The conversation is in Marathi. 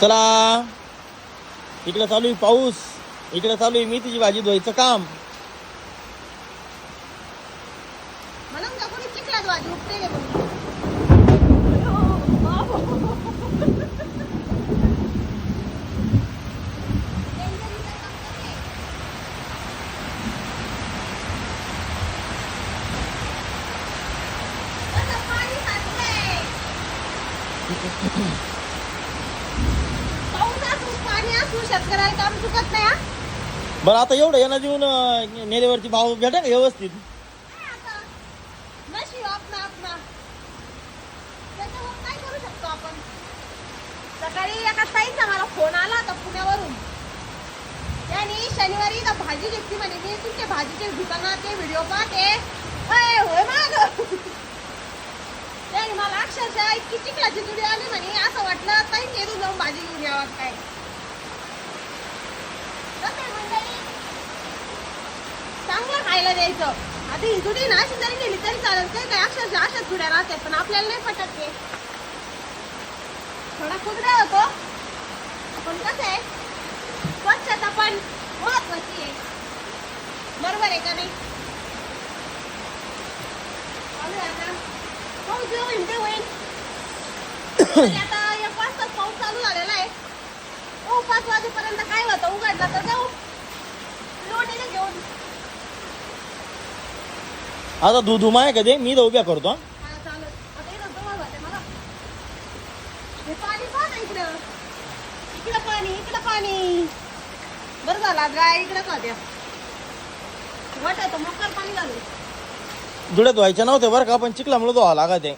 चला. इकडे चालू आहे पाऊस. इकडे चालू आहे मेथीची भाजी धुवायचं काम म्हणून का कोणी चिखलात भाजी उपटे गे कोणी पाऊस असू पाणी असू शेतकऱ्याला काम चुकत नाही हा? बरं आता एवढं येणं देऊन अं, नेल्यावरती भाव भेटा का व्यवस्थित? काय आता? नशीब आपला आपला त्याच्यावर काय करू शकतो आपण? सकाळी एका ताईचा मला फोन आला होता पुण्यावरून. त्यांनी शनिवारी इथं भाजी घेतली म्हणे. मी तुमच्या भाजीचे दुकानात ते व्हिडिओ पाहते. अय, होय माग. त्यांनी मला अक्षरशः इतकी चिखलाची जुडी आली म्हणे. असं वाटलं ताई नेरून जाऊन भाजी घेऊन यावं काय कसं आहे मंडळी चांगलं खायला द्यायचं. आता ही जुडी ना अशी जरी नेली तरी चालेल. ते काय अक्षरशः अशाच जुड्या राहतात पण आपल्याला नाही पटत ते. थोडा कुदरा होतो. पण कसं आहे स्वच्छता पण महत्वाची आहे. बरोबर आहे का नाही? आता. पाऊस जे होईल ते होईल. आता एक वाजता पाऊस चालू झालेला आहे. हो पाच वाजेपर्यंत काय होतं? उघडला तर आता दूध आहे का ते मी तर उभ्या करतो हं. हा, चालेल. आता इथं जवळ मला. हे पाणी पहा ना इकडं. इकडं पाणी इकडं पाणी बरं झालं आज गाय का त्या वाटायचं मकर पाणी झालं जुड्यात व्हायच्या नव्हते बरं का पण चिखलामुळे धुवा लागा ते